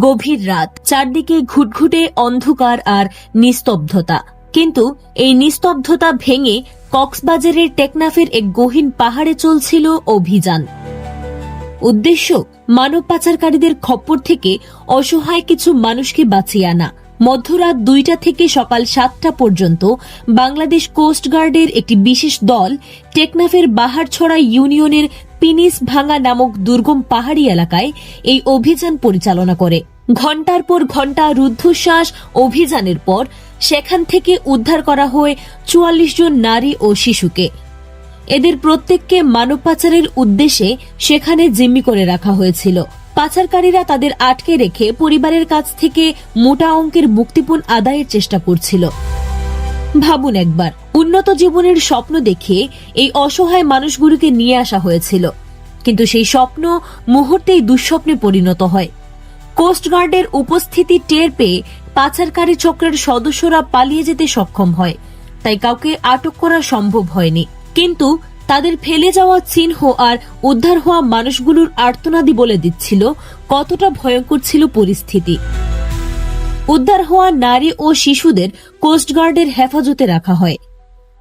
গভীর রাত, চারদিকে ঘুটঘুটে অন্ধকার আর নিস্তব্ধতা। কিন্তু এই নিস্তব্ধতা ভেঙে কক্সবাজারের টেকনাফের এক গহীন পাহাড়ে চলছিল অভিযান। উদ্দেশ্য, মানব পাচারকারীদের খপ্পর থেকে অসহায় কিছু মানুষকে বাঁচিয়ে আনা। মধ্যরাত দুইটা থেকে সকাল সাতটা পর্যন্ত বাংলাদেশ কোস্টগার্ডের একটি বিশেষ দল টেকনাফের বাহারছড়া ইউনিয়নের পিনিস ভাঙা নামক দুর্গম পাহাড়ি এলাকায় এই অভিযান পরিচালনা করে। ঘণ্টার পর ঘণ্টা রুদ্ধশ্বাস অভিযানের পর সেখান থেকে উদ্ধার করা হয় চুয়াল্লিশ জন নারী ও শিশুকে। এদের প্রত্যেককে মানব পাচারের উদ্দেশ্যে সেখানে জিম্মি করে রাখা হয়েছিল। পাচারকারীরা তাদের আটকে রেখে পরিবারের কাছ থেকে মোটা অঙ্কের মুক্তিপণ আদায়ের চেষ্টা করছিল। ভাবুন একবার, উন্নত জীবনের স্বপ্ন দেখে এই অসহায় মানুষগুলোকে নিয়ে আসা হয়েছিল। কিন্তু সেই স্বপ্ন মুহূর্তেই দুঃস্বপ্নে পরিণত হয়। কোস্টগার্ডের উপস্থিতি টের পেয়ে পাচারকারী চক্রের সদস্যরা পালিয়ে যেতে সক্ষম হয়। তাই কাউকে আটক করা সম্ভব হয়নি। কিন্তু তাদের ফেলে যাওয়া চিহ্ন আর উদ্ধার হওয়া মানুষগুলোর আর্তনাদি বলে দিচ্ছিল কতটা ভয়ঙ্কর ছিল পরিস্থিতি। উদ্ধার হওয়া নারী ও শিশুদের কোস্টগার্ডের হেফাজতে রাখা হয়।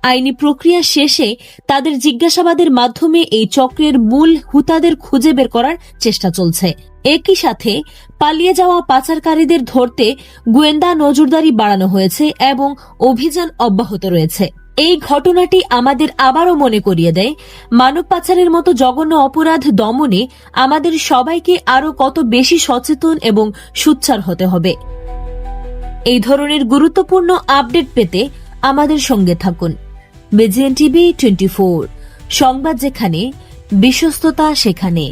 আইনি প্রক্রিয়া শেষে তাদের জিজ্ঞাসাবাদের মাধ্যমে এই চক্রের মূল হুতাদের খুঁজে বের করার চেষ্টা চলছে। একই সাথে পালিয়ে যাওয়া পাচারকারীদের ধরতে গোয়েন্দা নজরদারি বাড়ানো হয়েছে এবং অভিযান অব্যাহত রয়েছে। এই ঘটনাটি আমাদের আবারও মনে করিয়ে দেয়। মানব পাচারের মতো জঘন্য অপরাধ দমনে আমাদের সবাইকে আরও কত বেশি সচেতন এবং সুচ্চার হতে হবে। এই ধরনের গুরুত্বপূর্ণ আপডেট পেতে আমাদের সঙ্গে থাকুন। বিজিএন টিভি টোয়েন্টি সংবাদ যেখানে, বিশ্বস্ততা সেখানে।